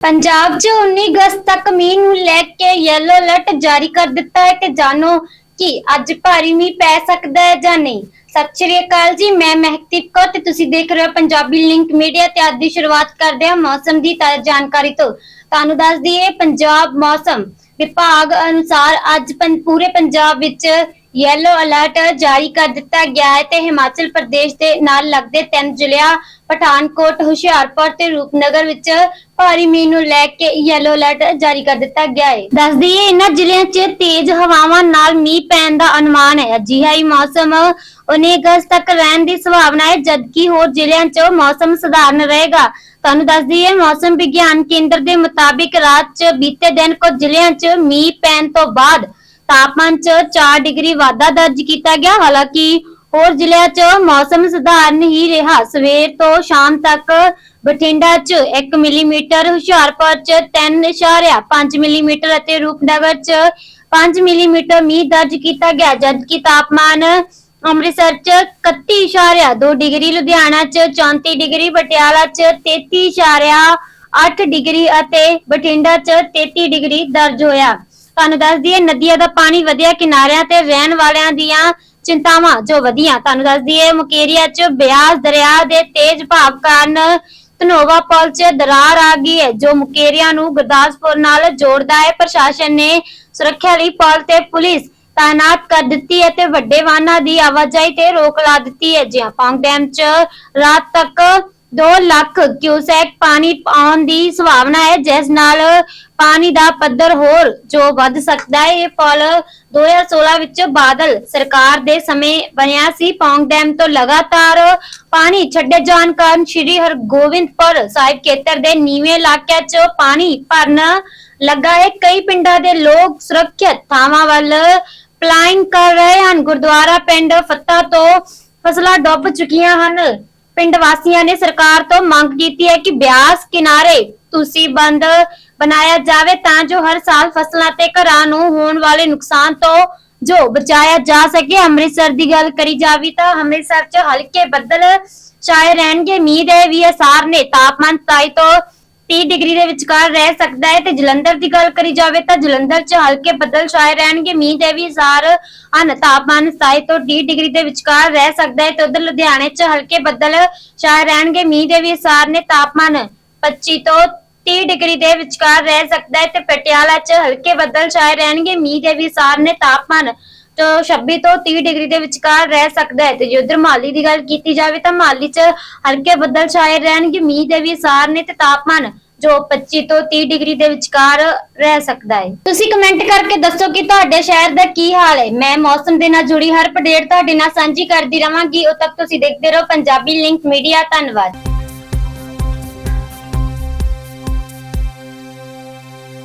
ਪੰਜਾਬ 'ਚ 19 ਅਗਸਤ ਤੱਕ ਮੀਂਹ ਨੂੰ ਲੈ ਕੇ ਯੈਲੋ ਅਲਰਟ ਜਾਰੀ ਕਰ ਦਿੱਤਾ ਹੈ ਤੇ ਜਾਣੋ ਕਿ ਅੱਜ ਭਾਰੀ ਮੀਂਹ ਪੈ ਸਕਦਾ ਹੈ ਜਾਂ ਨਹੀਂ। ਸਤਿ ਸ਼੍ਰੀ ਅਕਾਲ ਜੀ, ਮੈਂ ਮਹਿਕਦੀਪ ਕੌਰ ਤੇ ਤੁਸੀਂ ਦੇਖ ਰਹੇ ਹੋ ਪੰਜਾਬੀ ਲਿੰਕ ਮੀਡੀਆ ਤੇ ਅੱਜ ਦੀ ਸ਼ੁਰੂਆਤ ਕਰਦੇ ਹਾਂ ਮੌਸਮ ਦੀ ਤਾਜ਼ਾ ਜਾਣਕਾਰੀ ਤੋਂ। ਤੁਹਾਨੂੰ ਦੱਸ ਦਈਏ, ਪੰਜਾਬ ਮੌਸਮ ਵਿਭਾਗ ਅਨੁਸਾਰ ਅੱਜ ਪੰ- ਪੂਰੇ ਪੰਜਾਬ ਵਿੱਚ ਯੈਲੋ ਅਲਰਟ ਜਾਰੀ ਕਰ ਦਿੱਤਾ ਗਿਆ ਹੈ ਤੇ ਹਿਮਾਚਲ ਪ੍ਰਦੇਸ਼ ਦੇ ਨਾਲ ਲੱਗਦੇ ਤਿੰਨ ਜ਼ਿਲ੍ਹਿਆਂ, ਪਠਾਨਕੋਟ, ਹੁਸ਼ਿਆਰਪੁਰ ਤੇ ਰੂਪਨਗਰ ਵਿੱਚ ਭਾਰੀ ਮੀਂਹ ਨੂੰ ਲੈ ਕੇ ਯੈਲੋ ਅਲਰਟ ਜਾਰੀ ਕਰ ਦਿੱਤਾ ਗਿਆ ਹੈ। ਦੱਸ ਦਈਏ, ਇਹਨਾਂ ਜ਼ਿਲ੍ਹਿਆਂ 'ਚ ਤੇਜ਼ ਹਵਾਵਾਂ ਨਾਲ ਮੀਂਹ ਪੈਣ ਦਾ ਅਨੁਮਾਨ ਹੈ। ਅਜਿਹਾ ਹੀ ਮੌਸਮ 19 ਅਗਸਤ ਤੱਕ ਰਹਿਣ ਦੀ ਸੰਭਾਵਨਾ ਹੈ, ਜਦਕਿ ਹੋਰ ਜ਼ਿਲ੍ਹਿਆਂ 'ਚ ਮੌਸਮ ਸਧਾਰਨ ਰਹੇਗਾ। ਤੁਹਾਨੂੰ ਦੱਸ ਦਈਏ, ਮੌਸਮ ਵਿਗਿਆਨ ਕੇਂਦਰ ਦੇ ਮੁਤਾਬਿਕ ਰਾਤ 'ਚ ਬੀਤੇ ਦਿਨ ਕੁਝ ਜ਼ਿਲ੍ਹਿਆਂ 'ਚ ਮੀਂਹ ਪੈਣ ਤੋਂ ਬਾਅਦ ਤਾਪਮਾਨ 'ਚ 4 ਡਿਗਰੀ ਵਾਧਾ ਦਰਜ ਕੀਤਾ ਗਿਆ। ਹਾਲਾਂਕਿ ਹੋਰ ਜ਼ਿਲ੍ਹਿਆਂ 'ਚ ਮੌਸਮ ਸਧਾਰਨ ਹੀ ਰਿਹਾ। ਸਵੇਰ ਤੋਂ ਸ਼ਾਮ ਤੱਕ ਬਠਿੰਡਾ 'ਚ 1 ਮਿਲੀਮੀਟਰ, ਹੁਸ਼ਿਆਰਪੁਰ 'ਚ 3.5 ਮਿਲੀਮੀਟਰ ਅਤੇ ਰੂਪਨਗਰ 'ਚ 5 ਮਿਲੀਮੀਟਰ ਮੀਂਹ ਦਰਜ ਕੀਤਾ ਗਿਆ, ਜਦਕਿ ਤਾਪਮਾਨ ਅੰਮ੍ਰਿਤਸਰ 'ਚ 31.2 ਡਿਗਰੀ, ਲੁਧਿਆਣਾ 'ਚ 34 ਡਿਗਰੀ, ਪਟਿਆਲਾ 'ਚ 33.8 ਡਿਗਰੀ ਅਤੇ ਬਠਿੰਡਾ 'ਚ 33 ਡਿਗਰੀ ਦਰਜ ਹੋਇਆ। ਤੁਹਾਨੂੰ ਦੱਸ ਦਈਏ, ਨਦੀਆਂ ਦਾ ਪਾਣੀ ਵਧਿਆ, ਕਿਨਾਰਿਆਂ ਤੇ ਰਹਿਣ ਵਾਲਿਆਂ ਦੀਆਂ ਚਿੰਤਾਵਾਂ ਜੋ ਵਧੀਆਂ। ਤੁਹਾਨੂੰ ਦੱਸ ਦਈਏ, ਮੁਕੇਰੀਆ 'ਚ ਬਿਆਸ ਦਰਿਆ ਦੇ ਤੇਜ਼ ਭਾਵ ਕਾਰਨ ਧਨੋਵਾ ਪੁਲ 'ਚ ਦਰਾਰ ਆ ਗਈ ਹੈ, ਜੋ ਮੁਕੇਰੀਆ ਨੂੰ ਗੁਰਦਾਸਪੁਰ ਨਾਲ ਜੋੜਦਾ ਹੈ। ਪ੍ਰਸ਼ਾਸਨ ਨੇ ਸੁਰੱਖਿਆ ਲਈ ਪੁਲ ਤੇ ਪੁਲਿਸ ਤਾਇਨਾਤ ਕਰ ਦਿੱਤੀ ਹੈ ਤੇ ਵੱਡੇ ਵਾਹਨਾਂ ਦੀ ਆਵਾਜਾਈ ਤੇ ਰੋਕ ਲਾ ਦਿੱਤੀ ਹੈ। ਜਿਹਾਂ ਪੌਂਗ ਡੈਮ 'ਚ ਰਾਤ ਤੱਕ 2 ਲੱਖ ਕਿਊਸੈਕ ਪਾਣੀ ਆਉਣ ਦੀ ਸੰਭਾਵਨਾ ਹੈ, ਜਿਸ ਨਾਲ ਪਾਣੀ ਦਾ ਪੱਧਰ ਹੋਰ ਜੋ ਵੱਧ ਸਕਦਾ ਹੈ, ਇਹ ਪੁਲ 2016 ਵਿੱਚ ਬਾਦਲ ਸਰਕਾਰ ਦੇ ਸਮੇਂ ਬਣਿਆ ਸੀ। ਪੌਂਗ ਡੈਮ ਤੋਂ ਲਗਾਤਾਰ ਪਾਣੀ ਛੱਡੇ ਜਾਣ ਕਾਰਨ ਸ਼੍ਰੀ ਹਰਗੋਬਿੰਦਪੁਰ ਸਾਹਿਬ ਖੇਤਰ ਦੇ ਨੀਵੇਂ ਇਲਾਕਿਆਂ 'ਚ ਪਾਣੀ ਭਰਨ ਲੱਗਾ ਹੈ। ਕਈ ਪਿੰਡਾਂ ਦੇ ਲੋਕ ਸੁਰੱਖਿਅਤ ਥਾਵਾਂ ਵੱਲ ਪਲਾਇੰਗ ਕਰ ਰਹੇ ਹਨ। ਗੁਰਦੁਆਰਾ ਪਿੰਡ ਫੱਤਾ ਤੋਂ ਫਸਲਾਂ ਡੁੱਬ ਚੁੱਕੀਆਂ ਹਨ। ਪਿੰਡ ਵਾਸੀਆਂ ਨੇ ਸਰਕਾਰ ਤੋਂ ਮੰਗ ਕੀਤੀ ਹੈ ਕਿ ਬਿਆਸ ਕਿਨਾਰੇ ਤੁਸੀਂ ਬੰਦ ਬਣਾਇਆ ਜਾਵੇ ਤਾਂ ਜੋ ਹਰ ਸਾਲ ਫਸਲਾਂ ਤੇ ਘਰਾਂ ਨੂੰ ਹੋਣ ਵਾਲੇ ਨੁਕਸਾਨ ਤੋਂ ਜੋ ਬਚਾਇਆ ਜਾ ਸਕੇ। ਅੰਮ੍ਰਿਤਸਰ ਦੀ ਗੱਲ ਕਰੀ ਜਾਵੇ ਤਾਂ ਅੰਮ੍ਰਿਤਸਰ 'ਚ ਹਲਕੇ ਬੱਦਲ ਛਾਏ ਰਹਿਣਗੇ। ਉਮੀਦ ਹੈ ਵੀ ਅਸਾਰ ਨੇ ਤਾਪਮਾਨ 27 ਤੋਂ 30 ਡਿਗਰੀ ਦੇ ਵਿਚਕਾਰ ਰਹਿ ਸਕਦਾ ਹੈ ਤੇ ਜਲੰਧਰ ਦੀ ਗੱਲ ਕਰੀ ਜਾਵੇ ਤਾਂ ਜਲੰਧਰ 'ਚ ਹਲਕੇ ਬੱਦਲ ਛਾਏ ਰਹਿਣਗੇ, ਮੀਂਹ ਦੇ ਵੀ ਅਸਾਰ ਹਨ, ਤਾਪਮਾਨ 27 ਤੋਂ 30 ਡਿਗਰੀ ਦੇ ਵਿਚਕਾਰ ਰਹਿ ਸਕਦਾ ਹੈ ਤੇ ਉਧਰ ਲੁਧਿਆਣੇ 'ਚ ਹਲਕੇ ਬੱਦਲ ਛਾਏ ਰਹਿਣਗੇ, ਮੀਂਹ ਦੇ ਵੀ ਅਸਾਰ ਨੇ, ਤਾਪਮਾਨ 25 ਤੋਂ 30 ਡਿਗਰੀ ਦੇ ਵਿਚਕਾਰ ਰਹਿ ਸਕਦਾ ਹੈ ਤੇ ਪਟਿਆਲਾ 'ਚ ਹਲਕੇ ਬੱਦਲ ਛਾਏ ਰਹਿਣਗੇ, ਮੀਂਹ ਦੇ ਵੀ ਅਸਾਰ ਨੇ, ਤਾਪਮਾਨ ਤੋਂ 26 ਤੋਂ 30 ਡਿਗਰੀ ਦੇ ਵਿਚਕਾਰ ਰਹਿ ਸਕਦਾ ਹੈ। ਤੇ ਜੇ ਉਧਰ ਮਾਲੀ ਦੀ ਗੱਲ ਕੀਤੀ ਜਾਵੇ ਤਾਂ ਮਾਲੀ 'ਚ ਹਲਕੇ ਬੱਦਲ ਛਾਏ ਰਹਿਣਗੇ। ਮੀਂਹ ਦੇ ਵੀ ਅਸਾਰ ਨੇ ਤੇ ਤਾਪਮਾਨ ਜੋ 25 ਤੋਂ 30 ਡਿਗਰੀ ਦੇ ਵਿਚਕਾਰ ਰਹਿ ਸਕਦਾ ਹੈ। ਤੁਸੀਂ ਕਮੈਂਟ ਕਰਕੇ ਦੱਸੋ ਕਿ ਤੁਹਾਡੇ ਸ਼ਹਿਰ ਦਾ ਕੀ ਹਾਲ ਹੈ। ਮੈਂ ਮੌਸਮ ਦੇ ਨਾਲ ਜੁੜੀ ਹਰ ਅਪਡੇਟ ਤੁਹਾਡੇ ਨਾਲ ਸਾਂਝੀ ਕਰਦੀ ਰਵਾਂਗੀ। ਉਦੋਂ ਤੱਕ ਤੁਸੀਂ ਦੇਖਦੇ ਰਹੋ ਪੰਜਾਬੀ ਲਿੰਕ ਮੀਡੀਆ ਧੰਨਵਾਦ।